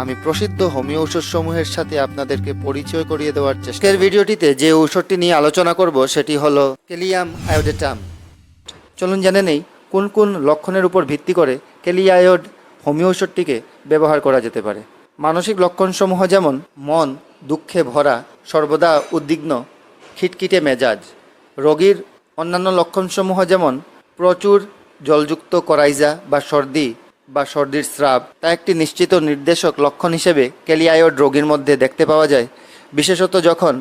আমি প্রসিদ্ধ হোমিও ঔষধ সমূহের সাথে আপনাদেরকে পরিচয় করিয়ে দেওয়ার চেষ্টা ভিডিওটিতে যে ঔষধটি নিয়ে আলোচনা করব, সেটি হলো কেলিয়াম আয়োডেটাম। চলুন জেনে নেই, কোন কোন লক্ষণের উপর ভিত্তি করে কেলিয়ায়োড হোমিও ঔষধটিকে ব্যবহার করা যেতে পারে। মানসিক লক্ষণসমূহ যেমন, মন, দুঃখে ভরা, সর্বদা উদ্বিগ্ন, খিটখিটে মেজাজ। রোগীর অন্যান্য লক্ষণসমূহ যেমন, প্রচুর জলযুক্ত করাইজা বা সর্দি বা সর্দির স্রাব তা একটি নিশ্চিত নির্দেশক লক্ষণ হিসেবে কেলিয়ায়োড রোগীর মধ্যে দেখতে পাওয়া যায়, বিশেষত যখন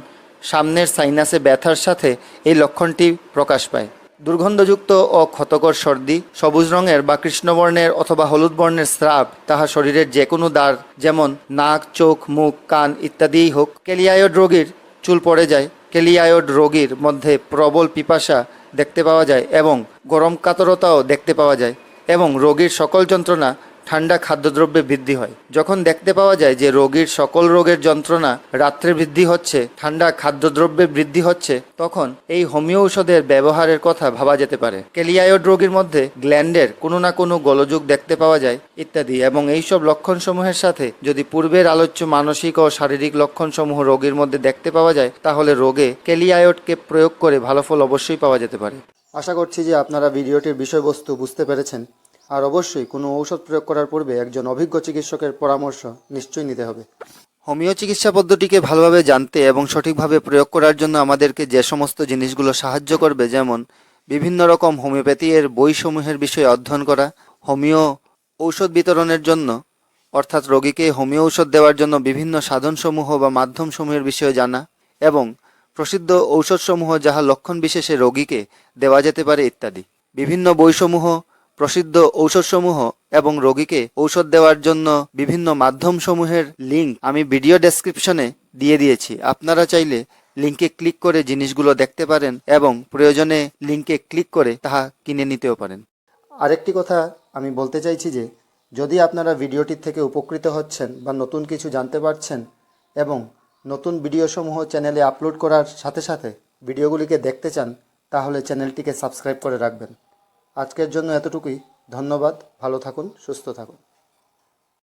সামনের সাইনাসে ব্যথার সাথে এই লক্ষণটি প্রকাশ পায়। দুর্গন্ধযুক্ত ও ক্ষতকর সর্দি, সবুজ রঙের বা কৃষ্ণবর্ণের অথবা হলুদ বর্ণের স্রাব তাহা শরীরের যে কোনো দ্বার, যেমন নাক, চোখ, মুখ, কান ইত্যাদিই হোক কেলিয়ায়োড রোগীর চুল পড়ে যায়। কেলিয়ায়োড রোগীর মধ্যে প্রবল পিপাসা দেখতে পাওয়া যায় এবং গরম কাতরতাও দেখতে পাওয়া যায়। এবং রোগীর সকল যন্ত্রণা ঠান্ডা খাদ্যদ্রব্যে বৃদ্ধি হয়। যখন দেখতে পাওয়া যায় যে রোগীর সকল রোগের যন্ত্রণা রাত্রে বৃদ্ধি হচ্ছে, ঠান্ডা খাদ্যদ্রব্যে বৃদ্ধি হচ্ছে, তখন এই হোমিও ঔষধের ব্যবহারের কথা ভাবা যেতে পারে। কেলিয়ায়োড রোগীর মধ্যে গ্ল্যান্ডের কোনো না কোনো গোলযোগ দেখতে পাওয়া যায় ইত্যাদি এবং এইসব লক্ষণসমূহের সাথে যদি পূর্বের আলোচ্য মানসিক ও শারীরিক লক্ষণসমূহ রোগীর মধ্যে দেখতে পাওয়া যায়, তাহলে রোগে কেলিয়ায়োডকে প্রয়োগ করে ভালো ফল অবশ্যই পাওয়া যেতে পারে। আশা করছি যে আপনারা ভিডিওটির বিষয়বস্তু বুঝতে পেরেছেন। আর অবশ্যই কোনো ঔষধ প্রয়োগ করার পূর্বে একজন অভিজ্ঞ চিকিৎসকের পরামর্শ নিশ্চয়ই নিতে হবে। হোমিও চিকিৎসা পদ্ধতিকে ভালোভাবে জানতে এবং সঠিকভাবে প্রয়োগ করার জন্য আমাদেরকে যে সমস্ত জিনিসগুলো সাহায্য করবে, যেমন বিভিন্ন রকম হোমিওপ্যাথি এর বইসমূহের বিষয়ে অধ্যয়ন করা, হোমিও ঔষধ বিতরণের জন্য, অর্থাৎ রোগীকে হোমিও ঔষধ দেওয়ার জন্য বিভিন্ন সাধনসমূহ বা মাধ্যমসমূহের বিষয়ে জানা এবং প্রসিদ্ধ ঔষধসমূহ যাহা লক্ষণ বিশেষে রোগীকে দেওয়া যেতে পারে ইত্যাদি। বিভিন্ন বইসমূহ প্রসিদ্ধ ঔষধসমূহ এবং রোগীকে ঔষধ দেওয়ার জন্য বিভিন্ন মাধ্যমসমূহের লিঙ্ক আমি ভিডিও ডেসক্রিপশনে দিয়ে দিয়েছি। আপনারা চাইলে লিঙ্কে ক্লিক করে জিনিসগুলো দেখতে পারেন এবং প্রয়োজনে লিঙ্কে ক্লিক করে তাহা কিনে নিতেও পারেন। আরেকটি কথা আমি বলতে চাইছি যে, যদি আপনারা ভিডিওটির থেকে উপকৃত হচ্ছেন বা নতুন কিছু জানতে পারছেন এবং নতুন ভিডিওসমূহ চ্যানেলে আপলোড করার সাথে সাথে ভিডিওগুলিকে দেখতে চান, তাহলে চ্যানেলটিকে সাবস্ক্রাইব করে রাখবেন। আজকের জন্য এতটুকুই। ধন্যবাদ। ভালো থাকুন সুস্থ থাকুন।